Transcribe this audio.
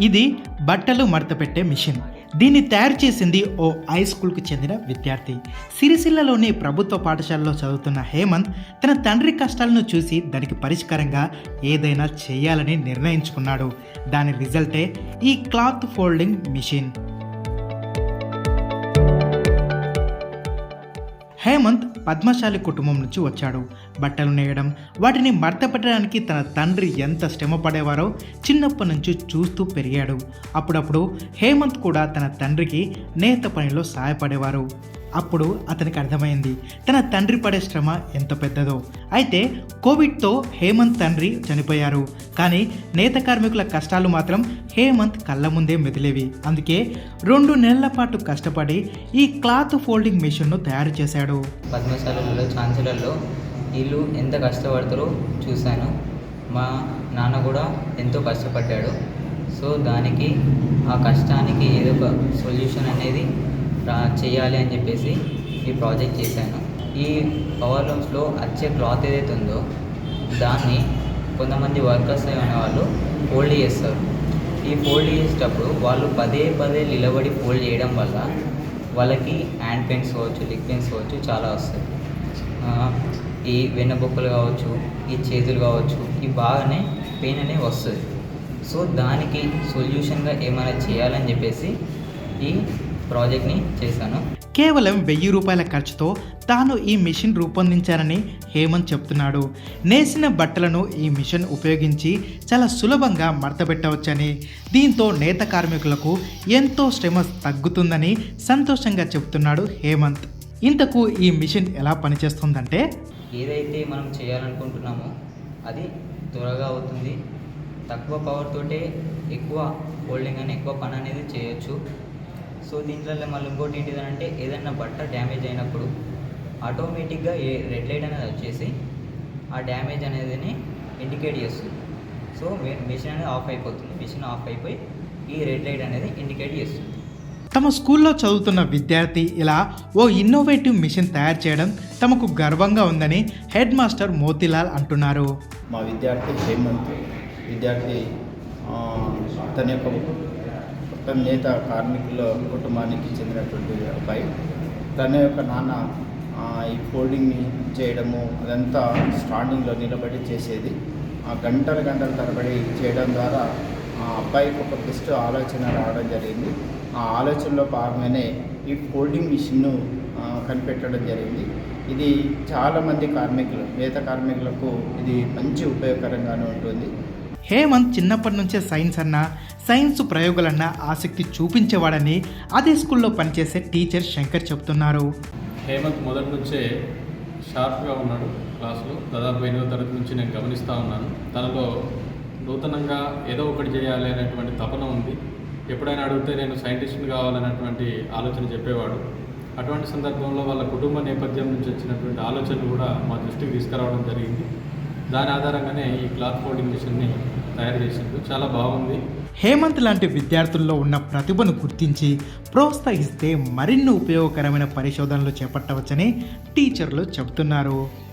ఇది బట్టలు మడతపెట్టే మిషన్. దీన్ని తయారు చేసింది ఓ హై స్కూల్కు చెందిన విద్యార్థి. సిరిసిల్లలోని ప్రభుత్వ పాఠశాలలో చదువుతున్న హేమంత్ తన తండ్రి కష్టాలను చూసి దానికి పరిష్కారంగా ఏదైనా చేయాలని నిర్ణయించుకున్నాడు. దాని రిజల్టే ఈ cloth folding machine. Hemant Padmashali కుటుంబం నుంచి వచ్చాడు. బట్టలు నేయడం వాటిని మడతపెట్టడానికి తన తండ్రి ఎంత శ్రమ పడేవారో చిన్నప్పటి నుంచి చూస్తూ పెరిగాడు. అప్పుడప్పుడు హేమంత్ కూడా తన తండ్రికి నేత పనిలో సహాయపడేవారు. అప్పుడు అతనికి అర్థమైంది తన తండ్రి పడే శ్రమ ఎంత పెద్దదో. అయితే కోవిడ్తో హేమంత్ తండ్రి చనిపోయారు. కానీ నేత కార్మికుల కష్టాలు మాత్రం హేమంత్ కళ్ళ ముందే మెదిలేవి. అందుకే రెండు నెలల పాటు కష్టపడి ఈ క్లాత్ ఫోల్డింగ్ మిషన్ను తయారు చేశాడు. పద్మశాలలో ఛాన్సలర్లో వీళ్ళు ఎంత కష్టపడతారో చూశాను. మా నాన్న కూడా ఎంతో కష్టపడ్డాడు. సో దానికి ఆ కష్టానికి ఏదో ఒక సొల్యూషన్ అనేది చేయాలి అని చెప్పేసి ఈ ప్రాజెక్ట్ చేశాను. ఈ పవర్ లూమ్స్లో వచ్చే క్లాత్ ఏదైతే ఉందో దాన్ని కొంతమంది వర్కర్స్ అనే వాళ్ళు ఫోల్డ్ చేస్తారు. ఈ ఫోల్డ్ చేసేటప్పుడు వాళ్ళు పదే పదే నిలబడి ఫోల్డ్ చేయడం వల్ల వాళ్ళకి హ్యాండ్ పెన్స్ కావచ్చు లిక్ పెన్స్ కావచ్చు చాలా వస్తాయి. ఈ వెన్నబొక్కలు కావచ్చు ఈ చేతులు కావచ్చు ఈ బాగానే పెయిన్ అనేది వస్తుంది. సో దానికి సొల్యూషన్గా ఏమైనా చేయాలని చెప్పేసి ఈ ప్రాజెక్ట్ని చేశాను. కేవలం వెయ్యి రూపాయల ఖర్చుతో తాను ఈ మిషన్ రూపొందించారని హేమంత్ చెప్తున్నాడు. నేసిన బట్టలను ఈ మిషన్ ఉపయోగించి చాలా సులభంగా మడతపెట్టవచ్చని దీంతో నేత కార్మికులకు ఎంతో శ్రమ తగ్గుతుందని సంతోషంగా చెప్తున్నాడు హేమంత్. ఇంతకు ఈ మిషన్ ఎలా పనిచేస్తుందంటే ఏదైతే మనం చేయాలనుకుంటున్నామో అది త్వరగా అవుతుంది. తక్కువ పవర్ తోటే ఎక్కువ హోల్డింగ్ అని ఎక్కువ పని అనేది చేయొచ్చు. సో దీంట్లో మళ్ళీ ఇంకోటి ఏంటిదంటే ఏదైనా బట్ట డ్యామేజ్ అయినప్పుడు ఆటోమేటిక్గా ఏ రెడ్ లైట్ అనేది వచ్చేసి ఆ డ్యామేజ్ అనేది ఇండికేట్ చేస్తుంది. సో మిషన్ అనేది ఆఫ్ అయిపోతుంది. మిషన్ ఆఫ్ అయిపోయి ఈ రెడ్ లైట్ అనేది ఇండికేట్ చేస్తుంది. తమ స్కూల్లో చదువుతున్న విద్యార్థి ఇలా ఓ ఇన్నోవేటివ్ మిషన్ తయారు చేయడం తమకు గర్వంగా ఉందని హెడ్ మాస్టర్ మోతీలాల్ అంటున్నారు. మా విద్యార్థి హేమంత్ విద్యార్థి తన యొక్క తన నేత కార్మికుల కుటుంబానికి చెందినటువంటి అబ్బాయి. తన యొక్క నాన్న ఈ ఫోల్డింగ్ని చేయడము అదంతా స్టాండింగ్లో నిలబడి చేసేది. ఆ గంటల గంటల తరబడి చేయడం ద్వారా ఆ అబ్బాయికి ఒక బెస్ట్ ఆలోచన రావడం జరిగింది. ఆ ఆలోచనలో భాగంగానే ఈ ఫోల్డింగ్ మిషన్ను కనిపెట్టడం జరిగింది. ఇది చాలామంది కార్మికులు నేత కార్మికులకు ఇది మంచి ఉపయోగకరంగానే ఉంటుంది. హేమంత్ చిన్నప్పటి నుంచే సైన్స్ అన్న సైన్స్ ప్రయోగాలన్న ఆసక్తి చూపించేవాడని అదే స్కూల్లో పనిచేసే టీచర్ శంకర్ చెప్తున్నారు. హేమంత్ మొదటి నుంచే షార్ప్గా ఉన్నాడు క్లాసులో. దాదాపు ఎనిమిదో తరగతి నుంచి నేను గమనిస్తూ ఉన్నాను. తనలో నూతనంగా ఏదో ఒకటి చేయాలి అనేటువంటి తపన ఉంది. ఎప్పుడైనా అడిగితే నేను సైంటిస్ట్ కావాలనేటువంటి ఆలోచన చెప్పేవాడు. అటువంటి సందర్భంలో వాళ్ళ కుటుంబ నేపథ్యం నుంచి వచ్చినటువంటి ఆలోచనలు కూడా మా దృష్టికి తీసుకురావడం జరిగింది. దాని ఆధారంగానే ఈ క్లాత్ ఫోల్డింగ్ మిషన్ని తయారు చేసిండు చాలా బాగుంది. హేమంత్ లాంటి విద్యార్థుల్లో ఉన్న ప్రతిభను గుర్తించి ప్రోత్సహిస్తే మరిన్ని ఉపయోగకరమైన పరిశోధనలు చేపట్టవచ్చని టీచర్లు చెబుతున్నారు.